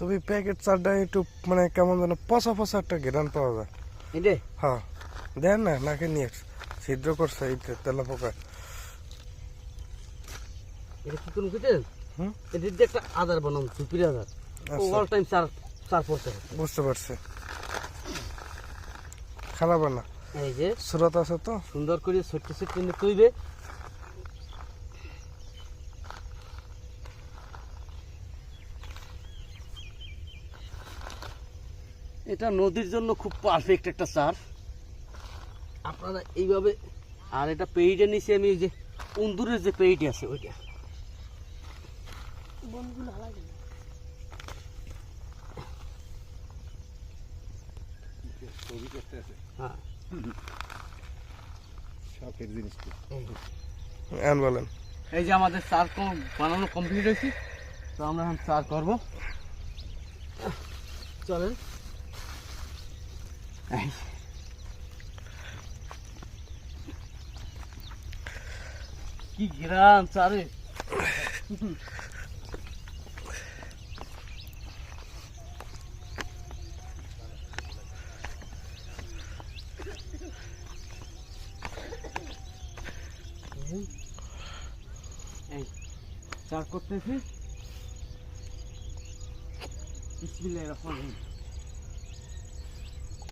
তবে প্যাকেট চারটা একটু মানে কেমন যেন পচা পচা একটা ঘেরান পাওয়া যায়। এটাই হ্যাঁ। দেন না নাকে নিয়ে ছিদ্র করছে এই তেলা পোকা। এটা কি করুন বুঝছেন? হুম? এটা একটা আধার বানাম সুপির আচ্ছা। অল টাইম চার চার পড়তে বুঝতে পারছি। খারাপ না। এই যে। সুরত আছে তো? সুন্দর করে ছোট্ট ছোট্ট তৈবে এটা নদীর জন্য খুব পারফেক্ট একটা সার আপনারা এইভাবে আর এটা পেইডের নিচে আমি যে উন্দুরের যে পেইড আছে ওইটা। হ্যাঁ। এই যে। এন বলেন। এই যে আমাদের চার বানানো কমপ্লিট হয়েছে। তো আমরা এখন চার করব। চলেন। কি গ্রাম চারে এই চার করতেছি বিসমিল্লাহির রহমানির রহিম